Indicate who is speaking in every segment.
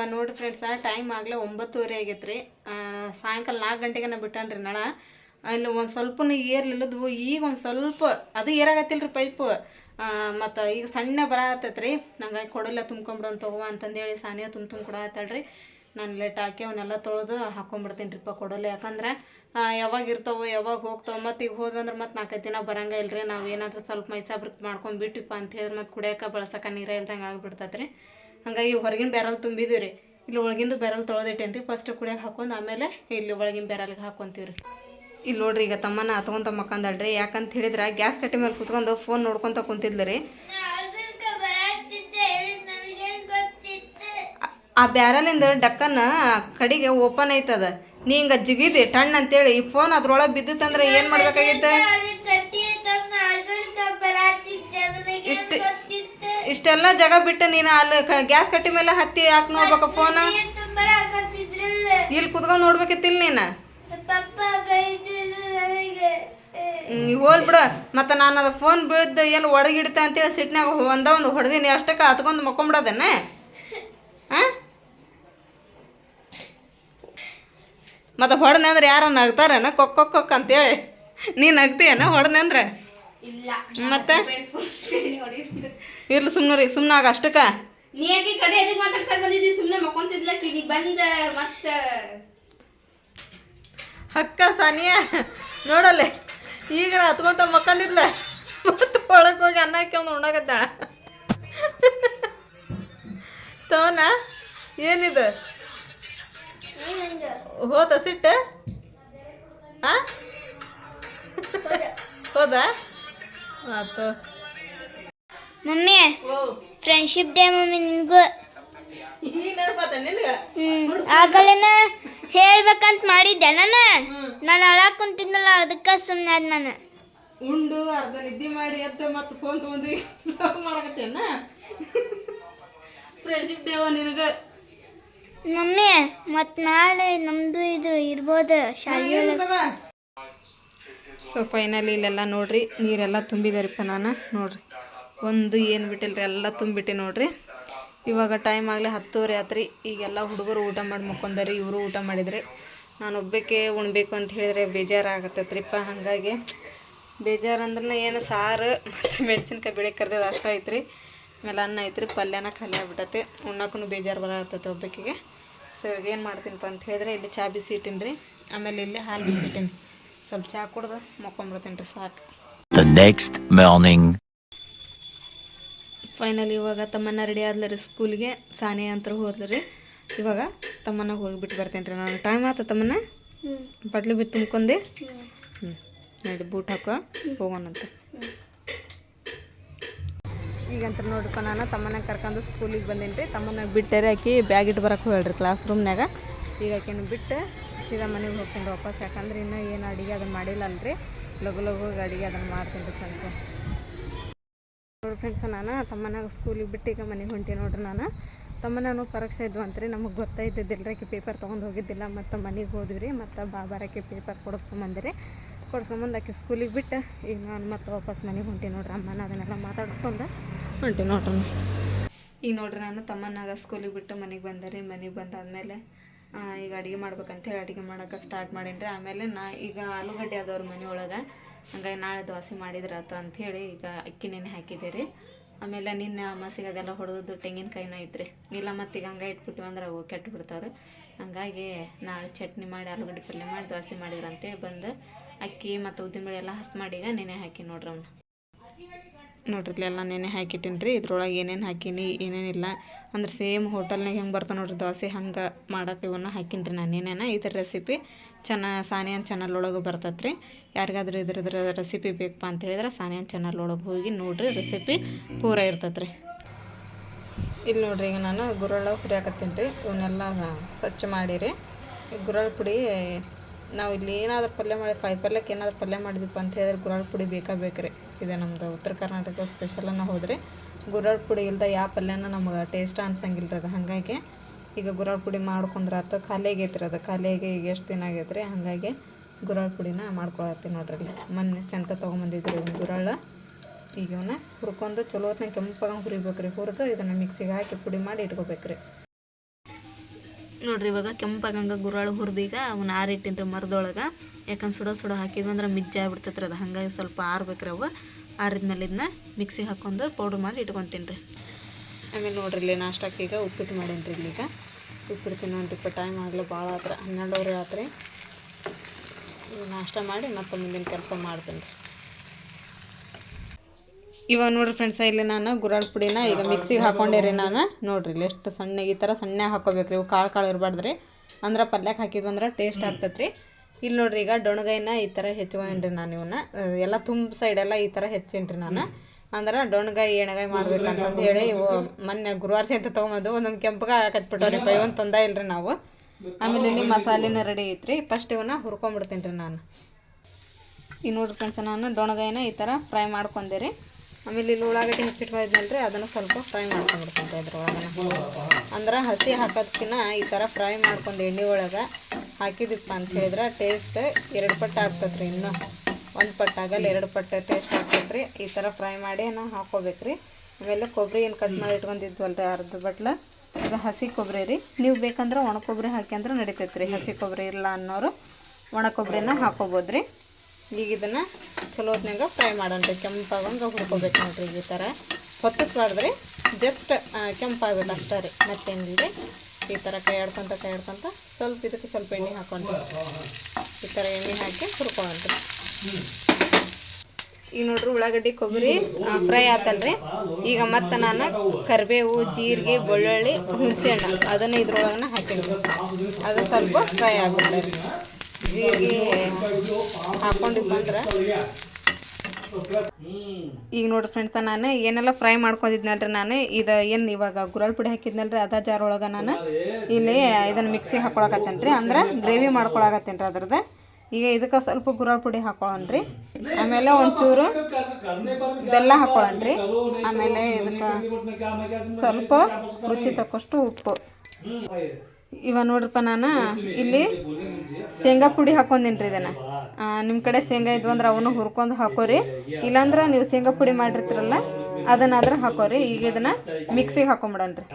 Speaker 1: ಇವಾಗ ನೋಡ್ರಿ friends time ಆಗಲೇ ಒಂಬತ್ತುವರೆ ಆಗೈತೆ ರೀ ಸಾಯಂಕಾಲ ನಾಲ್ಕು ಗಂಟೆಗೆ ನಾ ಬಿಟ್ಟಾನ್ರಿ ನಳ. ಅಲ್ಲಿ ಒಂದು ಸ್ವಲ್ಪ ಏರ್ಲಿಲ್ಲದ್ವು ಈಗ ಒಂದು ಸ್ವಲ್ಪ ಅದು ಏರಾಗತ್ತಿಲ್ಲ ರೀ ಪೈಪು ಮತ್ತು ಈಗ ಸಣ್ಣ ಬರತ್ತೈತೆ ರೀ ನಂಗೆ ಕೊಡಲ್ಲ, ತುಂಬ್ಕೊಂಬಿಡು ಅಂತ ತಗೋ ಅಂತಂದೇಳಿ ಸಾನಿಯ ತುಂಬ ತುಂಬ ರೀ ನಾನು ಲೇಟ್ ಹಾಕಿ ಅವನ್ನೆಲ್ಲ ತೊಳೆದು ಹಾಕೊಂಡ್ಬಿಡ್ತೀನಿ ರೀಪ್ಪ ಕೊಡಲ್ಲ. ಯಾಕಂದ್ರೆ ಯಾವಾಗ ಇರ್ತಾವೋ, ಯಾವಾಗ ಹೋಗ್ತಾವೆ, ಮತ್ತು ಈಗ ಹೋದ್ವಂದ್ರೆ ಮತ್ತೆ ನಾಲ್ಕೈದು ದಿನ ಬರಂಗ ರೀ ನಾವು ಏನಾದರೂ ಸ್ವಲ್ಪ ಮೈಸಾಬ್ರಿಕ್ ಮಾಡ್ಕೊಂಡು ಬಿಟ್ಟಿಪ್ಪ ಅಂತ ಹೇಳಿದ್ರೆ ಮತ್ತೆ ಕುಡಿಯೋಕೆ ಬಳಸಕ್ಕೆ ನೀರೇ ಇಲ್ದಂಗೆ ಆಗಿಬಿಡ್ತೈತೆ ರೀ ಹಂಗಾಗಿ ಹೊರಗಿನ ಬ್ಯಾರಲ್ ತುಂಬಿದ್ದೀವಿ ರೀ ಇಲ್ಲಿ ಒಳಗಿಂದು ಬ್ಯಾರಲ್ ತೊಳೆದಿಟ್ಟೇನು ರೀ ಫಸ್ಟ್ ಕುಡಿಯೋಕೆ ಹಾಕೊಂಡು ಆಮೇಲೆ ಇಲ್ಲಿ ಒಳಗಿನ ಬ್ಯಾರಲ್ಗೆ ಹಾಕ್ಕೊಂತೀವಿ ರೀ ಇಲ್ಲಿ ನೋಡ್ರಿ ಈಗ ತಮ್ಮನ ಹತ್ಕೊಂತ ಮಕ್ಕಂದಳ್ರಿ ಯಾಕಂತ ಹೇಳಿದ್ರೆ ಗ್ಯಾಸ್ ಕಟ್ಟಿ ಮೇಲೆ ಕುತ್ಕೊಂಡು ಫೋನ್ ನೋಡ್ಕೊತ ಕುಂತಿದ್ಲು ರೀ ಆ- ಬ್ಯಾರಲಿಂದ ಡಕ್ಕನ್ನ ಕಡಿಗೆ ಓಪನ್ ಐತದ. ನೀ ಹಿಂಗ ಜಿಗಿದಿ ಟಣ್ ಅಂತೇಳಿ ಈ ಫೋನ್ ಅದ್ರೊಳಗೆ ಬಿದ್ದಿತ್ತಂದ್ರೆ ಏನು ಮಾಡ್ಬೇಕಾಗಿತ್ತು? ಇಷ್ಟೆಲ್ಲ ಜಾಗ ಬಿಟ್ಟು ನೀನು ಅಲ್ಲಿ ಗ್ಯಾಸ್ ಕಟ್ಟಿ ಮೇಲೆ ಹತ್ತಿ ಯಾಕೆ ನೋಡ್ಬೇಕು ಫೋನ್ ಇಲ್ಲಿ ಕುತ್ಕೊಂಡು ನೋಡ್ಬೇಕಿತ್ತಿಲ್ಲ ನೀನು. ಹೋಲ್ ಬಿಡು. ಮತ್ತು ನಾನು ಅದು ಫೋನ್ ಬೀಳ್ದು ಏನು ಒಡಗಿಡ್ತ ಅಂತೇಳಿ ಸಿಟ್ನಾಗ ಒಂದ ಒಂದು ಹೊಡೆದೀನಿ ಅಷ್ಟಕ್ಕೆ ಹತ್ಕೊಂಡು ಮಕ್ಕೊಂಬಿಡೋದೇನೆ? ಹಾಂ ಮತ್ತು ಹೊಡೆದೆ ಅಂದ್ರೆ ಯಾರ ನಗ್ತಾರೇನ? ಕೊಕ್ ಕೊಕ್ ಕೊಕ್ ಅಂತೇಳಿ. ನೀ ನಗ್ತೀಯನ ಹೊಡೆದೆ ಅಂದ್ರೆ? ಮತ್ತೆ? ಇರ್ಲಿ ಸುಮ್ಮನೆ ಸುಮ್ಮನೆ ಆಗ ಅಷ್ಟಕ್ಕ.
Speaker 2: ನೀ ಯಾಕೆ ಕಡೆ ಎದಕ್ ಮಾತಾಡ್ಸಕ್ ಬಂದಿದ್ದಿ? ಸುಮ್ನೆ ಮಕ್ಕೊಂತಿದ್ಲ ಕಿವಿ ಬಂದ ಮತ್ತ.
Speaker 1: ಅಕ್ಕ ಸಾನಿಯ ನೋಡಲ್ಲ ಈಗ ಹತ್ಕೊಂತ ಮಕ್ಕಂದಿದ್ಲ ಮತ್ತೆ ಒಳಗೆ ಹೋಗಿ ಅನ್ನ ಹಾಕ್ಯವ್ನು ಉಣ್ಣಾಕತ್ತಾಳ ತವನ ಏನಿದು? ಹೋದ ಸಿಟ್ಟ? ಹಾ ಹೋದ?
Speaker 3: ಮಮ್ಮಿ ಫ್ರೆಂಡ್ಶಿಪ್ ಡೇ ಮಮ್ಮಿ ನಿನ್ಗೂ? ಆಗಲೇನ ಹೇಳ್ಬೇಕಂತ ಮಾಡಿದ್ದೆ ನಾನು. ನಾನು ಅಳ ಕುಂತಿದ್ನಲ್ಲ ಅದಕ್ಕೆ ಸುಮ್ಮನೆ ಆದ್ ನಾನು.
Speaker 1: ಉಂಡು ಅರ್ಧ ನಿದ್ದೆ ಮಾಡಿ ಎದ್ದು ಮತ್ತೆ ಫೋನ್ ತಗೊಂಡು ಮಾಡಕತ್ತೇನ? ಫ್ರೆಂಡ್ಶಿಪ್ ಡೇ ನಿನಗೆ.
Speaker 3: ಮಮ್ಮಿ ಮತ್ತೆ ನಾಳೆ ನಮ್ದು ಇದು ಇರ್ಬೋದು ಶಾಲೆ
Speaker 1: ಸೊ ಫೈನಲಿ ಇಲ್ಲೆಲ್ಲ ನೋಡ್ರಿ, ನೀರೆಲ್ಲ ತುಂಬಿದಾರಿಪ್ಪ ನಾನು ನೋಡ್ರಿ. ಒಂದು ಏನು ಬಿಟ್ಟಿಲ್ರಿ, ಎಲ್ಲ ತುಂಬಿಟ್ಟೆ ನೋಡ್ರಿ. ಇವಾಗ ಟೈಮ್ ಆಗಲಿ ಹತ್ತುವರೆ ಆತ್ರಿ. ಈಗೆಲ್ಲ ಹುಡುಗರು ಊಟ ಮಾಡಿ ಮಕ್ಕೊಂಡಾರಿ, ಇವರು ಊಟ ಮಾಡಿದ್ರಿ ನಾನು ಒಬ್ಬಕ್ಕೆ ಉಣ್ಬೇಕು ಅಂತ ಹೇಳಿದ್ರೆ ಬೇಜಾರಾಗತ್ತೈತ್ರಿಪ್ಪ. ಹಾಗಾಗಿ ಬೇಜಾರು ಅಂದ್ರೆ ಏನು, ಸಾರು ಮತ್ತು ಮೆಣಸಿನ್ಕಾಯಿ ಬೆಳೆ ಕರ್ದಿದ್ದು ಅಷ್ಟ ಐತ್ರಿ. ಆಮೇಲೆ ಅನ್ನ ಐತ್ರಿ, ಪಲ್ಯನ ಖಾಲಿ ಆಗ್ಬಿಟ್ಟೈತಿ ಉಣ್ಣಕ್ಕೂ ಬೇಜಾರು ಬರತ್ತೈತೆ ಒಬ್ಬಕ್ಕಿಗೆ. ಸೊ ಇವಾಗ ಏನು ಮಾಡ್ತೀನಪ್ಪ ಅಂತ ಹೇಳಿದ್ರೆ, ಇಲ್ಲಿ ಚಾ ಬಿಸಿ ಇಟ್ಟೀನಿ ರೀ ಆಮೇಲೆ ಇಲ್ಲಿ ಹಾಲು ಬಿಸಿ ಇಟ್ಟೀನಿ ಸ್ವಲ್ಪ ಚಹಾ ಕುಡ್ದು ಮಕ್ಕೊಂಬಿಡ್ತೀನಿ ರೀ ಸಾಕು.
Speaker 4: The ನೆಕ್ಸ್ಟ್ ಮಾರ್ನಿಂಗ್
Speaker 1: ಫೈನಲ್ ಇವಾಗ ತಮ್ಮನ್ನ ರೆಡಿ ಆದ್ಲ ರೀ ಸ್ಕೂಲಿಗೆ ಸಾನಿ ಅಂತ ಹೋದ್ಲು ರೀ ಇವಾಗ ತಮ್ಮನ್ನ ಹೋಗಿ ಬಿಟ್ಟು ಬರ್ತೇನೆ ರೀ ನಾನು. ಟೈಮ್ ಆತ ತಮ್ಮನ್ನ? ಬಟ್ಲು ಬಿಟ್ಟು ತುಂಬ್ಕೊಂಡೆ? ಹ್ಞೂ ನೋಡಿ ಬೂಟ್ ಹಾಕೋ ಹೋಗೋಣಂತ ಈಗಂತ ನೋಡ್ರಪ್ಪ ನಾನು ತಮ್ಮನ್ನ ಕರ್ಕೊಂಡು ಸ್ಕೂಲಿಗೆ ಬಂದೇನಿ ರೀ ತಮ್ಮನ್ನ ಬಿಟ್ಟರೆ ಆಕಿ ಬ್ಯಾಗ್ ಇಟ್ಟು ಬರಕ್ಕೆ ಹೋಗ್ಯಾಳ್ರಿ ಕ್ಲಾಸ್ ರೂಮ್ನಾಗ ಈಗ ಆಕಿನ ಬಿಟ್ಟು ಸೀದಾ ಮನೆಗೆ ಹೋಗ್ತೀನಿ ವಾಪಸ್, ಯಾಕಂದ್ರೆ ಇನ್ನೂ ಏನು ಅಡುಗೆ ಅದನ್ನು ಮಾಡಿಲ್ಲ ಅಲ್ರಿ ಲಘು ಲಘು ಹೋಗಿ ಅಡುಗೆ ಅದನ್ನು ಮಾಡ್ತೀನಿ ರೀ ಫ್ರೆಂಡ್ಸು ನೋಡಿ ಫ್ರೆಂಡ್ಸ್ ನಾನು ತಮ್ಮನಾಗ ಸ್ಕೂಲಿಗೆ ಬಿಟ್ಟು ಈಗ ಮನೆಗೆ ಹೊಂಟಿ ನೋಡ್ರಿ ನಾನು. ತಮ್ಮನೂ ಪರೀಕ್ಷೆ ಇದ್ವು ರೀ ನಮಗೆ ಗೊತ್ತಾಯ್ತಿದ್ದಿಲ್ಲ ರೀ ಪೇಪರ್ ತೊಗೊಂಡು ಹೋಗಿದ್ದಿಲ್ಲ. ಮತ್ತು ಮನೆಗೆ ಹೋದ್ವಿ ರೀ, ಮತ್ತು ಬಾಬಾರಕ್ಕೆ ಪೇಪರ್ ಕೊಡಿಸ್ಕೊಂಬಂದಿರಿ ಕೊಡಿಸ್ಕೊಂಬಂದು ಆಕೆ ಸ್ಕೂಲಿಗೆ ಬಿಟ್ಟು ಈಗ ನಾನು ಮತ್ತೆ ವಾಪಸ್ ಮನೆಗೆ ಹೊಂಟಿ ನೋಡ್ರಿ. ಅಮ್ಮನ ಅದನ್ನೆಲ್ಲ ಮಾತಾಡಿಸ್ಕೊಂಡು ಹೊಂಟಿ ನೋಡ್ರಿ. ಈಗ ನೋಡ್ರಿ ನಾನು ತಮ್ಮನಾಗ ಸ್ಕೂಲಿಗೆ ಬಿಟ್ಟು ಮನೆಗೆ ಬಂದೆ ರೀ. ಮನೆಗೆ ಬಂದಾದ್ಮೇಲೆ ಈಗ ಅಡುಗೆ ಮಾಡ್ಬೇಕಂತೇಳಿ ಅಡುಗೆ ಮಾಡೋಕೆ ಸ್ಟಾರ್ಟ್ ಮಾಡೀನಿ ರೀ ಆಮೇಲೆ ನಾ ಈಗ ಆಲೂಗಡ್ಡೆ ಅದಾವ್ರ ಮನೆ ಒಳಗೆ. ಹಂಗಾಗಿ ನಾಳೆ ದೋಸೆ ಮಾಡಿದ್ರೆ ಆತ ಅಂಥೇಳಿ ಈಗ ಅಕ್ಕಿ ನೆನೆ ಹಾಕಿದೆ ರೀ ಆಮೇಲೆ ನಿನ್ನೆ ಅಮಾಸಿಗೆ ಅದೆಲ್ಲ ಹೊಡೆದದ್ದು ತೆಂಗಿನಕಾಯಿನ ಐತ್ರಿ. ಇಲ್ಲ ಮತ್ತು ಈಗ ಹಂಗೆ ಇಟ್ಬಿಟ್ಟು ಅಂದ್ರೆ ಅವು ಕೆಟ್ಟು ಬಿಡ್ತಾವ್ರಿ ಹಂಗಾಗಿ ನಾಳೆ ಚಟ್ನಿ ಮಾಡಿ, ಆಲೂಗಡ್ಡೆ ಪಲ್ಯ ಮಾಡಿ, ದೋಸೆ ಮಾಡಿದ್ರಂತೇಳಿ ಬಂದು ಅಕ್ಕಿ ಮತ್ತು ಉದ್ದಿನಬೇಳೆ ಎಲ್ಲ ಹಸಿ ಮಾಡಿ ಈಗ ನೆನೆ ಹಾಕಿ ನೋಡ್ರಿ ಅವ್ನ. ನೋಡ್ರಿ ಇಲ್ಲೆಲ್ಲ ನೆನೆ ಹಾಕಿಟ್ಟೀನಿ ರೀ. ಇದ್ರೊಳಗೆ ಏನೇನು ಹಾಕೀನಿ ಏನೇನಿಲ್ಲ ಅಂದ್ರೆ ಸೇಮ್ ಹೋಟೆಲ್ನಾಗ ಹೆಂಗೆ ಬರ್ತಾವೆ ನೋಡ್ರಿ ದೋಸೆ ಹಂಗೆ ಮಾಡೋಕೆ ಇವನ್ನ ಹಾಕೀನಿ ರೀ ನಾನು ಏನೇನ ಇದ್ರ ರೆಸಿಪಿ ಚೆನ್ನ ಸಾನಿಯನ್ ಚಾನಲ್ ಒಳಗೆ ಬರ್ತೈತೆ ರೀ. ಯಾರಿಗಾದ್ರೂ ಇದ್ರದ್ರ ಇದ್ರ ರೆಸಿಪಿ ಬೇಕಪ್ಪ ಅಂತ ಹೇಳಿದ್ರೆ ಸಾನಿಯನ್ ಚಾನಲ್ ಒಳಗೆ ಹೋಗಿ ನೋಡ್ರಿ ರೆಸಿಪಿ ಪೂರ ಇರ್ತೈತೆ ರೀ. ಇಲ್ಲಿ ನೋಡ್ರಿ ಈಗ ನಾನು ಗುರಳ ಪುಡಿ ಹಾಕತ್ತೀನಿ ರೀ. ಇವನ್ನೆಲ್ಲ ಸ್ವಚ್ಛ ಮಾಡಿರಿ. ಗುರಳ ಪುಡಿ ನಾವು ಇಲ್ಲಿ ಏನಾದರೂ ಪಲ್ಯ ಮಾಡಿ, ಕಾಯಿ ಪಲ್ಯಕ್ಕೆ ಏನಾದ್ರು ಪಲ್ಯ ಮಾಡಿದ್ವಿ ಅಂತ ಹೇಳಿದ್ರೆ ಗುರಾಳ್ ಪುಡಿ ಬೇಕಾ ಬೇಕ್ರಿ. ಇದೆ ನಮ್ದು ಉತ್ತರ ಕರ್ನಾಟಕ ಸ್ಪೆಷಲನ್ನು ಹೋದ್ರಿ. ಗುರಾಳ್ ಪುಡಿ ಇಲ್ದ ಯಾವ ಪಲ್ಯನ ನಮ್ಗೆ ಟೇಸ್ಟ್ ಅನ್ಸಂಗಿಲ್ಲ ರೀ ಅದು ಹಾಗಾಗಿ. ಈಗ ಗುರಾಳ್ ಪುಡಿ ಮಾಡ್ಕೊಂಡ್ರೆ ಆತು ಖಾಲಿ ಐತ್ರಿ ಅದು. ಖಾಲಿ ಆಗಿ ಈಗ ಎಷ್ಟು ದಿನ ಆಗೈತೆ ರೀ ಹಾಗಾಗಿ ಗುರಾಳ್ ಪುಡಿನ ಮಾಡ್ಕೊಳತ್ತೀವಿ ನೋಡ್ರಿ ಮೊನ್ನೆ ಸೆಂತ ತೊಗೊಂಬಂದಿದ್ರಿ ಗುರಳ. ಈಗ ಇವನ್ನ ಹುರ್ಕೊಂಡು ಚಲೋ ಹೊತ್ನಾಗ ಕೆಂಪಾಗ ಹುರಿಬೇಕ್ರಿ. ಹುರಿದು ಇದನ್ನು ಮಿಕ್ಸಿಗೆ ಹಾಕಿ ಪುಡಿ ಮಾಡಿ ಇಟ್ಕೋಬೇಕು ರೀ ನೋಡ್ರಿ, ಇವಾಗ ಕೆಂಪಾಗಂಗ ಗುರಾಳು ಹುರಿದೀಗ ಈಗ ಅವನ್ನ ಆರಿಟ್ಟಿನಿ ರೀ ಮರದೊಳಗೆ. ಯಾಕಂದ್ರೆ ಸುಡ ಸುಡ ಹಾಕಿದ್ವಿ ಅಂದ್ರೆ ಮಿಜ್ಜ ಆಗ್ಬಿಡ್ತೈತ್ರಿ ಅದು. ಹಂಗಾಗಿ ಸ್ವಲ್ಪ ಆರ್ಬೇಕ್ರಿ ಅವು. ಆರಿದ್ಮೇಲೆ ಇದನ್ನ ಮಿಕ್ಸಿಗೆ ಹಾಕೊಂಡು ಪೌಡ್ರ್ ಮಾಡಿ ಇಟ್ಕೊತೀನಿ ರೀ. ಆಮೇಲೆ ನೋಡ್ರಿ, ಇಲ್ಲಿ ನಾಷ್ಟಕ್ಕೆ ಈಗ ಉಪ್ಪಿಟ್ಟು ಮಾಡೀನಿ ರೀ ಇಲ್ಲೀಗ. ಉಪ್ಪಿಟ್ಟು ತಿನ್ನೋಂಟಿಪ್ಪ ಟೈಮ್ ಆಗಲಿ ಭಾಳ ಆತ್ರಿ. ಹನ್ನೆರಡುವರೆ ಆತ್ರಿ. ಈಗ ನಾಷ್ಟ ಮಾಡಿ ಮತ್ತೆ ಮುಂದಿನ ಕೆಲಸ ಮಾಡ್ತೀನಿ ರೀ ಇವಾಗ ನೋಡ್ರಿ ಫ್ರೆಂಡ್ಸ ಇಲ್ಲಿ ನಾನು ಗುರಾಳ್ ಪುಡಿನ ಈಗ ಮಿಕ್ಸಿಗೆ ಹಾಕೊಂಡಿರಿ ನಾನು. ನೋಡ್ರಿ ಇಲ್ಲಿ ಎಷ್ಟು ಸಣ್ಣ ಈ ಥರ ಸಣ್ಣ ಹಾಕೋಬೇಕ್ರಿ. ಇವು ಕಾಳು ಕಾಳು ಇರಬಾರ್ದು ರೀ ಅಂದ್ರೆ ಪಲ್ಯಕ್ಕೆ ಹಾಕಿದ್ವಂದ್ರೆ ಟೇಸ್ಟ್ ಆಗ್ತೈತೆ ರೀ ಇಲ್ಲಿ ನೋಡ್ರಿ ಈಗ ಡೊಣಗೈನ ಈ ಥರ ಹೆಚ್ಕೊಂಡ್ರಿ ನಾನು ಇವನ್ನ ಎಲ್ಲ ತುಂಬ ಸೈಡೆಲ್ಲ ಈ ಥರ ಹೆಚ್ಚೀನಿ ನಾನು. ಅಂದ್ರೆ ಡೊಣಗಾಯಿ ಎಣಗಾಯಿ ಮಾಡ್ಬೇಕಂತಂದು ಹೇಳಿ ಇವು ಮೊನ್ನೆ ಗುರುವಾರ ಅಂತ ತೊಗೊಂಬಂದು ಒಂದೊಂದು ಕೆಂಪಗೆ ಹಾಕತ್ಬಿಟ್ಟವ್ರಿ ಪೈ ಒಂದು ತಂದ ಇಲ್ರಿ ನಾವು. ಆಮೇಲೆ ಇಲ್ಲಿ ಮಸಾಲೆನ ರೆಡಿ ಐತ್ರಿ. ಫಸ್ಟ್ ಇವನ್ನ ಹುರ್ಕೊಂಬಿಡ್ತೀನಿ ರೀ ನಾನು. ಈ ನೋಡ್ರಿ ಫ್ರೆಂಡ್ಸ್ ನಾನು ಡೊಣಗಾಯಿನ ಈ ಥರ ಫ್ರೈ ಮಾಡ್ಕೊಂಡಿರಿ ಆಮೇಲೆ ಇಲ್ಲಿ ಉಳ್ಳಾಗಡ್ಡಿ ಹೆಚ್ಚಿಟ್ಕೊಂಡಿದ್ನಲ್ರಿ ಅದನ್ನು ಸ್ವಲ್ಪ ಫ್ರೈ ಮಾಡ್ಕೊಂಡ್ಬಿಡ್ತೀನಿ ಇದ್ರೊಳಗನ ಅಂದ್ರೆ ಹಸಿ ಹಾಕೋದಕ್ಕಿಂತ ಈ ಥರ ಫ್ರೈ ಮಾಡ್ಕೊಂಡು ಎಣ್ಣೆ ಒಳಗೆ ಹಾಕಿದಿಪ್ಪ ಅಂತ ಹೇಳಿದ್ರೆ ಟೇಸ್ಟ್ ಎರಡು ಪಟ್ಟು ಆಗ್ತದೆ ರೀ ಇನ್ನೂ. ಒಂದು ಪಟ್ಟು ಆಗಲ್ಲ, ಎರಡು ಪಟ್ಟು ಟೇಸ್ಟ್ ಆಗ್ತದೆ ರೀ ಈ ಥರ ಫ್ರೈ ಮಾಡಿ ನಾವು ಹಾಕೋಬೇಕ್ರಿ. ಆಮೇಲೆ ಕೊಬ್ಬರಿ ಏನು ಕಟ್ ಮಾಡಿ ಇಟ್ಕೊಂಡಿದ್ವಲ್ರಿ ಅರ್ಧ ಬಟ್ಲ? ಇದು ಹಸಿ ಕೊಬ್ಬರಿ ರೀ. ನೀವು ಬೇಕಂದ್ರೆ ಒಣ ಕೊಬ್ಬರಿ ಹಾಕ್ಯಂದ್ರೆ ನಡಿತೈತೆ ರೀ ಹಸಿ ಕೊಬ್ಬರಿ ಇಲ್ಲ ಅನ್ನೋರು ಒಣ ಕೊಬ್ಬರಿನ ಹಾಕೋಬೋದು ರೀ ಈಗ ಇದನ್ನು ಚಲೋ ಹೊತ್ನಾಗ ಫ್ರೈ ಮಾಡೋಣ ಕೆಂಪಾಗಂಗೆ ಹುರ್ಕೋಬೇಕು ನೋಡ್ರಿ ಈ ಥರ ಹೊತ್ತಿಸ್ಬಾರ್ದ್ರಿ ಜಸ್ಟ್ ಕೆಂಪಾಗಬೇಕು ಅಷ್ಟೇ ರೀ. ಮತ್ತೇನಿಲ್ಲ ಈ ಥರ ಕೈ ಆಡ್ಕೊತ ಕೈ ಸ್ವಲ್ಪ ಇದಕ್ಕೆ ಸ್ವಲ್ಪ ಎಣ್ಣೆ ಹಾಕೊಂಡು ಈ ಥರ ಎಣ್ಣೆ ಹಾಕಿ ಹುರ್ಕೊಂಡು ಈಗ ನೋಡ್ರಿ ಉಳ್ಳಾಗಡ್ಡಿ, ಕೊಬ್ಬರಿ ಫ್ರೈ ಆತಲ್ರಿ. ಈಗ ಮತ್ತೆ ನಾನು ಕರಿಬೇವು, ಜೀರಿಗೆ, ಬೆಳ್ಳುಳ್ಳಿ, ಹುಣಸೆ ಹಣ್ಣು. ಅದನ್ನು ಇದ್ರೊಳಗನ ಹಾಕಿಡ್ಬೇಕು ಅದು ಸ್ವಲ್ಪ ಫ್ರೈ ಆಗ್ಬಿಡ್ತಾರೆ ಈಗ ನೋಡ್ರಿ ಫ್ರೆಂಡ್ಸ ನಾನು ಏನೆಲ್ಲ ಫ್ರೈ ಮಾಡ್ಕೊಂಡಿದ್ನಲ್ರಿ ನಾನು. ಇದು ಏನು ಇವಾಗ ಗುರಳ್ ಪುಡಿ ಹಾಕಿದ್ನಲ್ರಿ, ಅದ ಜಾರ್ ಒಳಗೆ ನಾನು ಇಲ್ಲಿ ಇದನ್ನು ಮಿಕ್ಸಿ ಹಾಕೊಳಕತ್ತೇನೆ ರೀ ಅಂದ್ರೆ ಗ್ರೇವಿ ಮಾಡ್ಕೊಳಕತ್ತೇನೆ ರೀ ಅದ್ರದ್ದು. ಈಗ ಇದಕ್ಕೆ ಸ್ವಲ್ಪ ಗುರಳ್ ಪುಡಿ ಹಾಕೊಳ್ಳೋಣ್ರಿ ಆಮೇಲೆ ಒಂಚೂರು ಬೆಲ್ಲ ಹಾಕೊಳ್ಳೋಣ್ರಿ ಆಮೇಲೆ ಇದಕ್ಕೆ ಸ್ವಲ್ಪ ರುಚಿ ತಕ್ಕಷ್ಟು ಉಪ್ಪು. ಇವ ನೋಡ್ರಪ್ಪ ನಾನು, ಇಲ್ಲಿ ಶೇಂಗಾ ಪುಡಿ ಹಾಕೊಂಡಿನ್ರಿ ಇದನ್ನು? ನಿಮ್ಮ ಕಡೆ ಶೇಂಗಾ ಇದ್ವು ಅಂದ್ರೆ ಅವನು ಹುರ್ಕೊಂಡು ಹಾಕೋರಿ. ಇಲ್ಲಾಂದ್ರೆ ನೀವು ಶೇಂಗಾ ಪುಡಿ ಮಾಡಿರ್ತೀರಲ್ಲ, ಅದನ್ನಾದ್ರೆ ಹಾಕೋರಿ. ಈಗ ಇದನ್ನು ಮಿಕ್ಸಿಗೆ ಹಾಕೊಂಬಿಡನ್ರಿ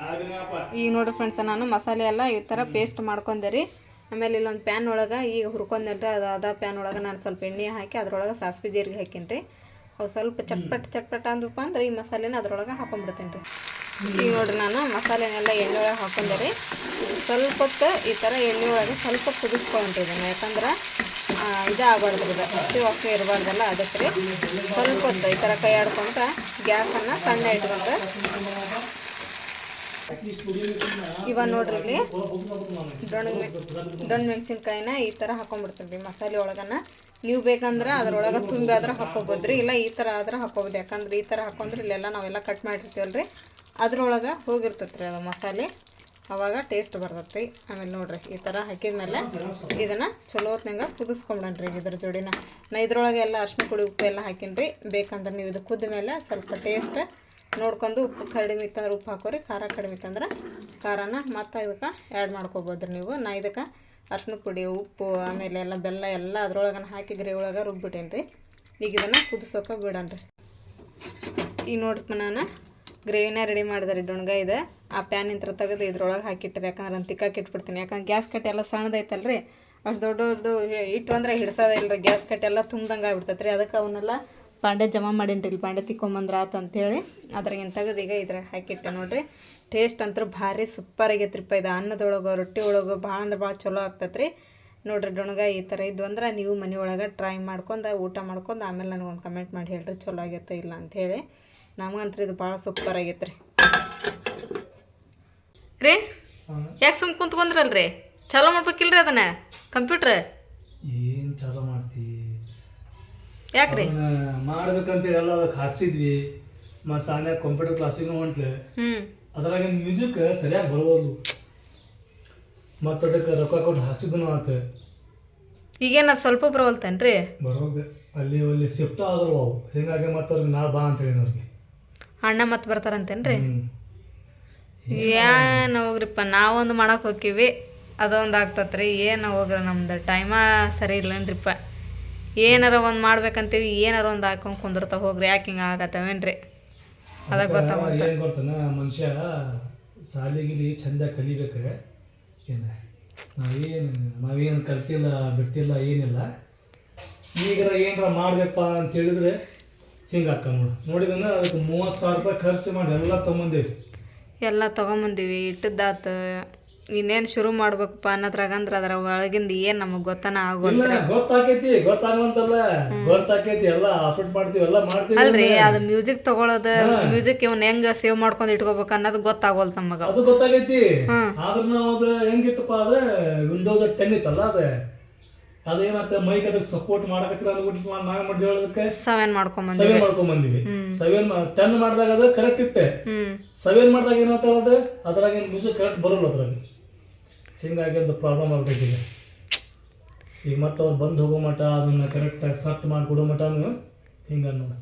Speaker 1: ಈಗ ನೋಡ್ರಿ ಫ್ರೆಂಡ್ಸ್ ನಾನು ಮಸಾಲೆ ಎಲ್ಲ ಈ ಥರ ಪೇಸ್ಟ್ ಮಾಡ್ಕೊಂಡೆ ಆಮೇಲೆ ಇಲ್ಲೊಂದು ಪ್ಯಾನ್ ಒಳಗೆ ಈಗ ಹುರ್ಕೊಂಡ್ರಿ ಅದು ಅದ ಪ್ಯಾನ್ ಒಳಗೆ ನಾನು ಸ್ವಲ್ಪ ಎಣ್ಣೆ ಹಾಕಿ ಅದ್ರೊಳಗೆ ಸಾಸಿವೆ ಜೀರಿಗೆ ಹಾಕೀನಿ ರೀ ಅವು ಸ್ವಲ್ಪ ಚಟ್ಪಟ್ ಚಟ್ಪಟ್ ಅಂದಪ್ಪ ಅಂದ್ರೆ ಈ ಮಸಾಲೆನ ಅದ್ರೊಳಗೆ ಹಾಕೊಂಡ್ಬಿಡ್ತೀನಿ ರೀ ಈಗ ನೋಡ್ರಿ ನಾನು ಮಸಾಲೆನೆಲ್ಲ ಎಣ್ಣೆ ಒಳಗೆ ಹಾಕೊಂಡೆ ರೀ ಸ್ವಲ್ಪ ಹೊತ್ತು ಈ ಥರ ಎಣ್ಣೆ ಒಳಗೆ ಸ್ವಲ್ಪ ಇದನ್ನು. ಯಾಕಂದ್ರೆ ಇದು ಆಗಬಾರ್ದು ಇದು ಹಸಿ ವಾಸನೆ ಇರಬಾರ್ದಲ್ಲ ಅದಕ್ಕೆ ರೀ. ಸ್ವಲ್ಪ ಹೊತ್ತು ಈ ಥರ ಕೈ ಆಡ್ಕೊಂತ ಗ್ಯಾಸನ್ನು ಸಣ್ಣ ಇಟ್ಕೊಂತ ಇವಾಗ ನೋಡ್ರಿ ಇಲ್ಲಿ ಡೊಣ್ ಮೆಣಸಿನ್ಕಾಯಿನ ಈ ಥರ ಹಾಕೊಂಡ್ಬಿಡ್ತೀವಿ ಮಸಾಲೆ ಒಳಗನ್ನ ನೀವು ಬೇಕಂದ್ರೆ ಅದ್ರೊಳಗೆ ತುಂಬಿ ಆದ್ರೆ ಹಾಕೋಬೋದ್ರಿ ಇಲ್ಲ ಈ ಥರ ಆದ್ರೆ ಹಾಕೋಬೋದು ಯಾಕಂದ್ರೆ ಈ ಥರ ಹಾಕೊಂಡ್ರೆ ಇಲ್ಲೆಲ್ಲ ನಾವೆಲ್ಲ ಕಟ್ ಮಾಡಿರ್ತೀವಲ್ಲ ರೀ ಅದ್ರೊಳಗೆ ಹೋಗಿರ್ತೈತೆ ರೀ ಅದು ಮಸಾಲೆ. ಅವಾಗ ಟೇಸ್ಟ್ ಬರ್ತೈತೆ ರೀ ಆಮೇಲೆ ನೋಡಿರಿ, ಈ ಥರ ಹಾಕಿದ್ಮೇಲೆ ಇದನ್ನು ಚಲೋ ಹೊತ್ನಾಗ ಕುದಿಸ್ಕೊಂಬಿಡಣ್ರಿ ಇದ್ರ ಜೋಡಿನ. ನಾ ಇದ್ರೊಳಗೆ ಎಲ್ಲ ಅರ್ಶಿನ ಪುಡಿ, ಉಪ್ಪು ಎಲ್ಲ ಹಾಕೀನಿ ರೀ ಬೇಕಂದ್ರೆ ನೀವು ಇದು ಕುದ್ದ ಮೇಲೆ ಸ್ವಲ್ಪ ಟೇಸ್ಟ್ ನೋಡ್ಕೊಂಡು ಉಪ್ಪು ಕಡಿಮೆ ಇತ್ತಂದ್ರೆ ಉಪ್ಪು ಹಾಕೋರಿ, ಖಾರ ಕಡಿಮೆ ಇತ್ತಂದ್ರೆ ಖಾರನ ಮತ್ತೆ ಇದಕ್ಕೆ ಆ್ಯಡ್ ಮಾಡ್ಕೊಬೋದು ನೀವು. ನಾ ಇದಕ್ಕೆ ಅರ್ಶಿನ ಪುಡಿ, ಉಪ್ಪು, ಆಮೇಲೆ ಎಲ್ಲ ಬೆಲ್ಲ ಎಲ್ಲ ಅದ್ರೊಳಗೆ ಹಾಕಿ ಗ್ರೇವಿ ಒಳಗೆ ರುಬ್ಬಿಟ್ಟೇನಿ ರೀ ಈಗ ಇದನ್ನು ಕುದಿಸೋಕೆ ಬಿಡಣ್ರಿ ಈಗ ನೋಡ್ಕೊಂಡು ನಾನು. ಗ್ರೇವಿನ ರೆಡಿ ಮಾಡಿದಾರೆ ರೀ ಡೊಣ್ಗಾಯಿ ಇದೆ. ಆ ಪ್ಯಾನ್ ಇಂತ್ರ ತೆಗೆದು ಇದ್ರೊಳಗೆ ಹಾಕಿಟ್ರಿ. ಯಾಕಂದ್ರೆ ನಾನು ತಿಕ್ಕಾಕಿ ಇಟ್ಬಿಡ್ತೀನಿ. ಯಾಕಂದ್ರೆ ಗ್ಯಾಸ್ ಕಟ್ಟೆ ಎಲ್ಲ ಸಣ್ಣದೈತಲ್ರಿ. ಅಷ್ಟು ದೊಡ್ಡ ದೊಡ್ಡ ಇಟ್ಟು ಅಂದ್ರೆ ಹಿಡ್ಸೋದಿಲ್ಲ ಗ್ಯಾಸ್ ಕಟ್ಟೆ ಎಲ್ಲ ತುಂಬ್ದಂಗೆ ಆಗ್ಬಿಡ್ತೈತೆ ರೀ ಅದಕ್ಕೆ ಅವನ್ನೆಲ್ಲ ಪಾಂಡೆ ಜಮಾ ಮಾಡೀನಿ ರೀ ಇಲ್ಲಿ ಪಾಂಡೆ ತಿಕ್ಕೊಂಬಂದ್ರೆ ಆತು ಅಂತೇಳಿ ಅದ್ರಾಗಿನ ತೆಗೆದು ಈಗ ಇದ್ರಾಗ ಹಾಕಿಟ್ಟೆ ನೋಡಿರಿ. ಟೇಸ್ಟ್ ಅಂತೂ ಭಾರಿ ಸೂಪರ್ ಆಗೈತ್ರಿಪ್ಪ ಇದು. ಅನ್ನದೊಳಗೆ, ರೊಟ್ಟಿ ಒಳಗೆ ಭಾಳ ಅಂದ್ರೆ ಭಾಳ ಚಲೋ ಆಗ್ತೈತೆ ರೀ ನೋಡಿರಿ ಡೊಣಗ ಈ ಥರ ಇದ್ದು ಅಂದ್ರೆ ನೀವು ಮನೆ ಒಳಗೆ ಟ್ರೈ ಮಾಡ್ಕೊಂಡು, ಊಟ ಮಾಡ್ಕೊಂಡು ಆಮೇಲೆ ನನಗೊಂದು ಕಮೆಂಟ್ ಮಾಡಿ ಹೇಳ್ರಿ. ಚಲೋ ಆಗೈತೆ ಇಲ್ಲ ಅಂಥೇಳಿ ನಮಗಂತ್ರ ಇದು ಭಾಳ ಸೂಪರ್ ಆಗೈತೆ ರೀ ರೀ ಯಾಕೆ ಸುಮ್ ಕುಂತ್ಕೊಂಡ್ರಲ್ರಿ ಚಾಲೋ ಮಾಡ್ಬೇಕಿಲ್ರಿ ಅದನ್ನ? ಕಂಪ್ಯೂಟ್ರ್?
Speaker 5: ಏನು ಚಾಲೂ ಮಾಡ್ತಿ?
Speaker 1: ಯಾಕ್ರಿ?
Speaker 5: ಮಾಡ್ಬೇಕಂತ ಎಲ್ಲ ಅದಕ್ಕೆ ಹಾಕ್ಸಿದ್ವಿ. ಮತ್ತು ಸಾನ್ಯಾಗ ಕಂಪ್ಯೂಟರ್ ಕ್ಲಾಸಿಗೂ ಹೊಂಟ್ಲೆ. ಅದ್ರಾಗ ಮ್ಯೂಸಿಕ್ ಸರಿಯಾಗಿ ಬರೋದು ಮತ್ತು ಅದಕ್ಕೆ ರೊಕ್ಕ ಕೊಟ್ಟು ಹಾಕ್ಸಿದ್ನು ಆತ.
Speaker 1: ಈಗೇನ ಸ್ವಲ್ಪ ಬರವಲ್ತೇನ್ರಿ?
Speaker 5: ಬರೋದು. ಅಲ್ಲಿ ಅಲ್ಲಿ ಶಿಫ್ಟ್ ಆದ್ರು ಅವು. ಹಿಂಗಾಗಿ ಮತ್ತೆ ಅವ್ರಿಗೆ ನಾಳೆ ಬಾ ಅಂತ ಹೇಳಿ ಅವ್ರಿಗೆ
Speaker 1: ಅಣ್ಣ ಮತ್ತೆ ಬರ್ತಾರಂತೇನ್ರಿ? ಏನು ಹೋಗ್ರಿಪ್ಪ ನಾವೊಂದು ಮಾಡಕ್ಕೆ ಹೋಗ್ತೀವಿ ಅದೊಂದು ಆಗ್ತತ್ರಿ. ಏನು ಹೋಗ್ರಿ ನಮ್ದು? ಟೈಮ ಸರಿ ಇಲ್ಲನ್ರಿಪ್ಪ ಏನಾರ ಒಂದು ಮಾಡ್ಬೇಕಂತೀವಿ ಏನಾರ ಒಂದು ಹಾಕೊಂಡು ಕುಂದಿರ್ತಾವ ಹೋಗ್ರಿ. ಯಾಕೆ ಹಿಂಗೆ ಆಗತ್ತವೇನ್ರಿ? ಅದಕ್ಕೆ ಗೊತ್ತಾಗ
Speaker 5: ಏನು ಗೊತ್ತಾನ ಮನುಷ್ಯ ಸಾಲಿಗಿಲಿ ಚಂದ ಕಲಿಬೇಕು ಏನು ನಾವೇನು ನಾವೇನು ಕಲ್ತಿಲ್ಲ ಬಿಟ್ಟಿಲ್ಲ ಏನಿಲ್ಲ. ಈಗ ಏನಾರ ಮಾಡ್ಬೇಕಪ್ಪ ಅಂತ ಹೇಳಿದ್ರೆ ಹಿಂಗೆ ಅಕ್ಕ ನೋಡಿ. ನೋಡಿದ್ರೆ ಅದಕ್ಕೆ ಮೂವತ್ತು ಸಾವಿರ ರೂಪಾಯಿ ಖರ್ಚು ಮಾಡಿ ಎಲ್ಲ ತೊಗೊಂಬಂದೇವಿ.
Speaker 1: ಎಲ್ಲ ತೊಗೊಂಬಂದೀವಿ. ಇಟ್ಟದ್ದಾತು. ಇನ್ನೇನು ಶುರು ಮಾಡ್ಬೇಕಪ್ಪ ಅನ್ನೋದ್ರಾಗ ಅಂದ್ರೆ ಅದ್ರ ಒಳಗಿಂದ ಏನು ನಮಗೆ ಗೊತ್ತನ ಆಗೋ
Speaker 5: ಇಲ್ಲ ಗೊತ್ತಾಕೈತಿ ಗೊತ್ತಾಗುವಂತಲ್ಲ. ಗೊತ್ತಾಕೈತಿ ಎಲ್ಲ ಅಪ್ಡೇಟ್ ಮಾಡ್ತೀವಿ ಎಲ್ಲ ಮಾಡ್ತೀವಿ
Speaker 1: ಅಲ್ರಿ ಅದು ಮ್ಯೂಸಿಕ್ ತಗೊಳ್ಳೋದು ಮ್ಯೂಸಿಕ್ ಇವನ್ ಹೆಂಗ ಸೇವ್ ಮಾಡ್ಕೊಂಡು ಇಟ್ಕೋಬೇಕು ಅನ್ನೋದು ಗೊತ್ತಾಗೋಲ್ ನಮಗ.
Speaker 5: ಅದು ಗೊತ್ತಾಗೈತಿ. ಆದ್ರೆ ನಾವು ಅದು ಹೆಂಗಿತ್ತಪ್ಪ ಅದ ವಿಂಡೋಸ್ ಟೆನ್ ಇತ್ತಲ್ಲ ಅದ. ಅದೇನತ್ತ ಮೈಕ್ ಅದಕ್ಕೆ ಸಪೋರ್ಟ್ ಮಾಡಕತ್ತಿರ ಅಂದ್ಬಿಟ್ಟು ನಾವೇ ಮಾಡಿದ್ವಿ ಅದಕ್ಕೆ.
Speaker 1: ಸವೆನ್ ಮಾಡ್ಕೊಂಡ್
Speaker 5: ಸೆವೆನ್ ಮಾಡ್ಕೊಂಡ್ ಬಂದಿವಿ. ಸೆವೆನ್ ಟೆನ್ ಮಾಡಿದಾಗ ಅದು ಕರೆಕ್ಟ್ ಇತ್ತೆ. ಸೆವೆನ್ ಮಾಡಿದಾಗ ಏನಾಗ್ತಾ ಅದು? ಅದ್ರಾಗ ಏನು ಮ್ಯೂಸಿಕ್ ಕರೆಕ್ಟ್ ಬರೋಲ್ಲ ಅದ್ರಾಗ ಹಿಂಗಾಗಿ ಅದು ಪ್ರಾಬ್ಲಮ್ ಆಗ್ಬಿಟ್ಟಿದೆ. ಈಗ ಮತ್ತೆ ಅವ್ರು ಬಂದು ಹೋಗೋ ಮಟ ಅದನ್ನ ಕರೆಕ್ಟಾಗಿ ಸಟ್ ಮಾಡಿಕೊಡೋ ಮಟ ಹಿಂಗ ನೋಡು.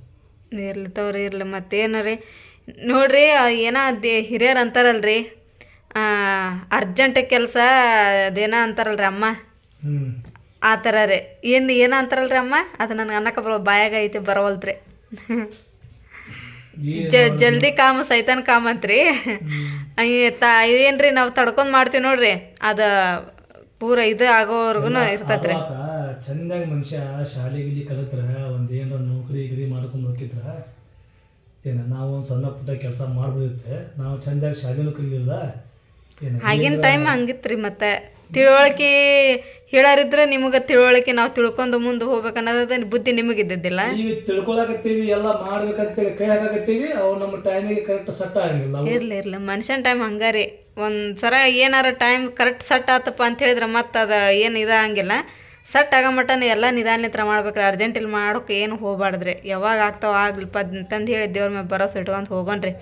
Speaker 1: ಇರ್ಲಿ ತವ್ರಿ ಇರ್ಲಿ. ಮತ್ತೇನು ನೋಡ್ರಿ ಏನ ದೇ ಹಿರಿಯರು ಅಂತಾರಲ್ರಿ. ಅರ್ಜೆಂಟ್ ಕೆಲಸ ಅದೇನೋ ಅಂತಾರಲ್ರಿ ಅಮ್ಮ.
Speaker 5: ಹ್ಮ್.
Speaker 1: ಆ ಥರ ರೀ. ಏನು ಏನೋ ಅಂತಾರಲ್ರಿ ಅಮ್ಮ? ಅದು ನನಗೆ ಅನ್ನಕ್ಕೆ ಬರೋ ಬಾಯಾಗ ಐತಿ ಬರವಲ್ತ್ರಿ. ಜ ಜಲ್ದಿ ಕಾಮ ಸೈತಾನ ಕಾಮ ಅಂತ್ರಿ. ತ ಇದೇನ್ರಿ ನಾವು ತಡ್ಕೊಂಡು ಮಾಡ್ತೀವಿ ನೋಡ್ರಿ. ಅದ ಪೂರ ಇದು ಆಗೋವರೆಗೂ ಇರ್ತತ್ರಿ.
Speaker 5: ಚಂದಾಗಿ ಮನುಷ್ಯ ಶಾಲೆ ಗಿಲಿ ಕಲಿತ್ರ ಒಂದ್ ಏನಾರ ನೌಕರಿ ಗಿರಿ ಮಾಡ್ಕೊಂಡು ಹೋಗಿದ್ರ ಏನ ನಾವು ಒಂದು ಸಣ್ಣ ಪುಟ್ಟ ಕೆಲಸ ಮಾಡ್ಬೋದಿತ್ತೆ. ನಾವು ಚಂದಾಗಿ ಶಾಲೆನೂ ಕಲಿಲಿಲ್ಲ
Speaker 1: ಆಗಿನ ಟೈಮ್ ಹಂಗಿತ್ರಿ ಮತ್ತೆ. ತಿಳುವಳಿಕೆ ಹೇಳಾರಿದ್ರೆ ನಿಮಗೆ ತಿಳುವಳಿಕೆ ನಾವು ತಿಳ್ಕೊಂಡು ಮುಂದೆ ಹೋಗ್ಬೇಕು ಅನ್ನೋದ ಬುದ್ಧಿ ನಿಮಗೆ ಇದ್ದಿದ್ದಿಲ್ಲ
Speaker 5: ಈಗ ತಿಳ್ಕೊಳಕತ್ತೀವಿ ಎಲ್ಲ ಮಾಡ್ಬೇಕಂತೇಳಿ ಕೈ ಹಾಕತ್ತೀವಿ ಅವು ನಮ್ಮ ಟೈಮಿಗೆ ಕರೆಕ್ಟ್ ಸೆಟ್ ಆಗಂಗಿಲ್ಲ
Speaker 1: ಇರ್ಲಿ ಇರ್ಲಿ. ಮನುಷ್ಯನ ಟೈಮ್ ಹಂಗಾರಿ ಒಂದು ಸರ ಏನಾರ ಟೈಮ್ ಕರೆಕ್ಟ್ ಸಟ್ ಆತಪ್ಪ ಅಂತ ಹೇಳಿದ್ರೆ ಮತ್ತೆ ಅದು ಏನು ಇದಾಗಂಗಿಲ್ಲ ಸಟ್ ಆಗೋ ಎಲ್ಲ ನಿಧಾನಲಿತ್ರ ಮಾಡ್ಬೇಕ್ರಿ. ಅರ್ಜೆಂಟ್ ಇಲ್ಲಿ ಮಾಡೋಕೆ ಏನು ಹೋಗ್ಬಾರ್ದ್ರಿ. ಯಾವಾಗ ಆಗ್ತಾವ ಆಗ್ಲಿಪ್ಪ ಅಂತಂದು ಹೇಳಿ ದೇವ್ರ ಮೇಲೆ ಬರೋಸ್ ಇಟ್ಕೊಂಡು ಹೋಗೋಣ್ರಿ.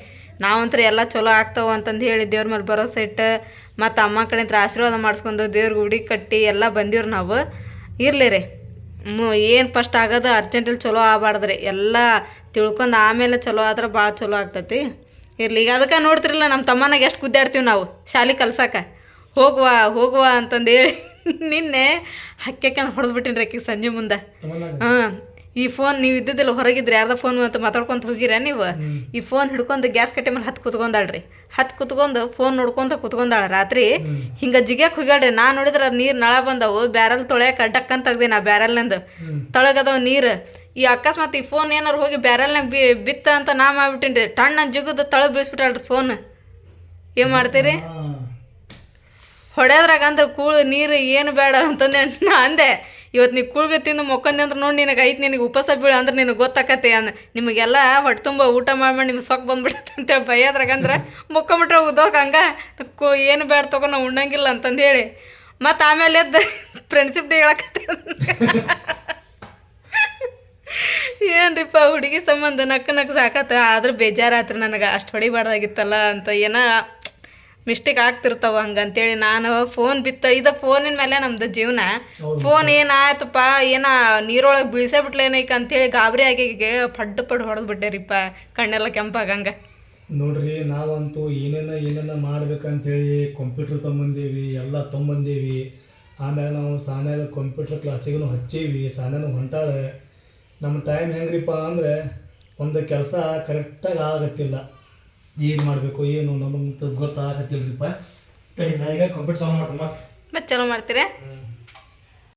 Speaker 1: ನಾವಂತ್ರು ಎಲ್ಲ ಚಲೋ ಆಗ್ತಾವ ಅಂತಂದು ಹೇಳಿ ದೇವ್ರ ಮೇಲೆ ಭರೋಸೆ ಇಟ್ಟು ಮತ್ತು ಅಮ್ಮ ಕಡೆಯಿಂದ ಆಶೀರ್ವಾದ ಮಾಡಿಸ್ಕೊಂಡು ದೇವ್ರಿಗೆ ಗುಡಿ ಕಟ್ಟಿ ಎಲ್ಲ ಬಂದಿವ್ರು ನಾವು. ಇರಲಿ ರೀ. ಮು ಏನು ಫಸ್ಟ್ ಆಗೋದು ಅರ್ಜೆಂಟಲ್ಲಿ ಚಲೋ ಆಗಬಾರ್ದ್ರಿ ಎಲ್ಲ ತಿಳ್ಕೊಂಡು ಆಮೇಲೆ ಚಲೋ ಆದ್ರೆ ಭಾಳ ಚಲೋ ಆಗ್ತೈತಿ. ಇರಲಿ ಈಗ ಅದಕ್ಕೆ ನೋಡ್ತಿರಲ್ಲ ನಮ್ಮ ತಮ್ಮನಾಗ ಎಷ್ಟು ಗುದ್ದಾಡ್ತೀವಿ ನಾವು ಶಾಲೆ ಕಲ್ಸಕ್ಕೆ ಹೋಗುವ ಹೋಗುವ ಅಂತಂದು ಹೇಳಿ ನಿನ್ನೆ ಹಕ್ಕೆಕಂದು ಹೊಡೆದ್ಬಿಟ್ಟಿನಿ ರೀ ಆಕಿಗೆ ಸಂಜೆ ಮುಂದೆ. ಹಾಂ ಈ ಫೋನ್ ನೀವು ಇದ್ದಿದ್ದಿಲ್ಲ ಹೊರಗಿದ್ರೆ ಯಾರ್ದ ಫೋನ್ ಅಂತ ಮಾತಾಡ್ಕೊಂತ ಹೋಗಿರ ನೀವು? ಈ ಫೋನ್ ಹಿಡ್ಕೊಂಡು ಗ್ಯಾಸ್ ಕಟ್ಟೆ ಮೇಲೆ ಹತ್ತು ಕುತ್ಕೊಂಡಾಳ್ರಿ. ಹತ್ತು ಕುತ್ಕೊಂಡು ಫೋನ್ ನೋಡ್ಕೊಂತ ಕುತ್ಕೊಂಡಾಳ ರಾತ್ರಿ. ಹಿಂಗ ಜಿಗ್ಯಾಕ್ ಹೋಗ್ಯಾಳ್ರಿ. ನಾ ನೋಡಿದ್ರೆ ನೀರು ನಳ ಬಂದವು ಬ್ಯಾರಲ್ ತೊಳ್ಯಾಕ ಡಕ್ಕಂತ ತೆಗ್ದೆ ನಾ ಬ್ಯಾರಲ್ನಿಂದ ತೊಳಗದವ ನೀರು. ಈ ಅಕಸ್ಮಾತ್ ಈ ಫೋನ್ ಏನಾರು ಹೋಗಿ ಬ್ಯಾರಲ್ನಾಗ ಬಿ ಬಿತ್ತ ಅಂತ ನಾ ಮಾಡ್ಬಿಟ್ಟಿನ್ರಿ. ಟಣ್ಣ ಜಿಗದ ತಳ ಬೀಳಿಸ್ಬಿಟ್ಟಾಳ್ರಿ ಫೋನ್ ಏನು ಮಾಡ್ತೀರಿ. ಹೊಡೆದ್ರಾಗ ಅಂದ್ರೆ ಕೂಳು ನೀರು ಏನು ಬೇಡ ಅಂತಂದೆ ನಾ ಅಂದೆ. ಇವತ್ತು ನೀವು ಕೂಳ್ಗೆ ತಿಂದು ಮೊಕ್ಕಂದೆ ಅಂದ್ರೆ ನೋಡಿ ನಿನಗೆ ಐತೆ, ನಿನಗೆ ಉಪವಾಸ ಬೀಳ ಅಂದ್ರೆ ನಿನಗೆ ಗೊತ್ತಾಕತ್ತೆ ಅಂದ ನಿಮಗೆಲ್ಲ ಹೊಟ್ಟೆ ತುಂಬ ಊಟ ಮಾಡಿ ನಿಮ್ಗೆ ಸೊಕ್ಕ ಬಂದ್ಬಿಡುತ್ತೆ ಅಂತೇಳಿ ಬೈಯೋದ್ರಾಗ ಅಂದ್ರೆ ಮೊಕ್ಕೊಂಬಿಟ್ರೆ ಉದೋಕೆ ಹಂಗೆ ಕೊ ಏನು ಬೇಡ ತಗೋ ನಾವು ಉಣ್ಣಂಗಿಲ್ಲ ಅಂತಂದು ಹೇಳಿ. ಮತ್ತು ಆಮೇಲೆ ಎದ್ದು ಫ್ರೆಂಡ್ಶಿಪ್ ಡೇ ಹೇಳಕತ್ತೆ ಏನ್ರಿಪ್ಪ ಹುಡುಗಿ ಸಂಬಂಧ ನಕ್ಕ ನಕ್ಕ ಸಾಕತ್ತ. ಆದ್ರೆ ಬೇಜಾರಾತ್ರಿ ನನಗೆ. ಅಷ್ಟು ಹೊಡಿಬಾರ್ದಾಗಿತ್ತಲ್ಲ ಅಂತ ಏನೋ ಮಿಸ್ಟೇಕ್ ಆಗ್ತಿರ್ತಾವ ಹಂಗಂತೇಳಿ ನಾನು ಫೋನ್ ಬಿತ್ತ ಇದ ಫೋನಿನ ಮೇಲೆ ನಮ್ದು ಜೀವನ. ಫೋನ್ ಏನಾಯ್ತಪ್ಪ ಏನ ನೀರೊಳಗೆ ಬೀಳ್ಸೇ ಬಿಟ್ಲೇನೈಕ ಅಂತೇಳಿ ಗಾಬರಿ ಆಗಿ ಪಡ್ಡು ಪಡ್ ಹೊಡೆದು ಬಿಟ್ಟೇರಿಪ್ಪ ಕಣ್ಣೆಲ್ಲ ಕೆಂಪಾಗಂಗ.
Speaker 5: ನೋಡ್ರಿ ನಾವಂತೂ ಏನೇನ ಏನೇನ ಮಾಡ್ಬೇಕಂತೇಳಿ ಕಂಪ್ಯೂಟರ್ ತೊಂಬಂದೇವಿ ಎಲ್ಲ ತೊಗೊಂಬಂದೇವಿ ಆಮೇಲೆ ನಾವು ಸಾನ್ಯಾಗ ಕಂಪ್ಯೂಟರ್ ಕ್ಲಾಸಿಗೂ ಹಚ್ಚೀವಿ ಸಾನ್ಯಾನು ಹೊಂಟಾಳೆ. ನಮ್ಮ ಟೈಮ್ ಹೆಂಗ್ರಿಪ್ಪ ಅಂದರೆ ಒಂದು ಕೆಲಸ ಕರೆಕ್ಟಾಗಿ ಆಗತ್ತಿಲ್ಲ. ಏನು ಮಾಡಬೇಕು ಏನು ನಮಗೆ ಗೊತ್ತಾಗತ್ತಿಲ್ರಿಪ್ಪ. ತಡಿ ಸಾಲ್ವ್ ಈಗ ಕಂಪ್ಯೂಟರ್ ಸಾಂಗ್ ಮಾಡ್ತೀನಿ ಮತ್ತೆ
Speaker 1: ಚಲೋ ಮಾಡ್ತೀರಾ.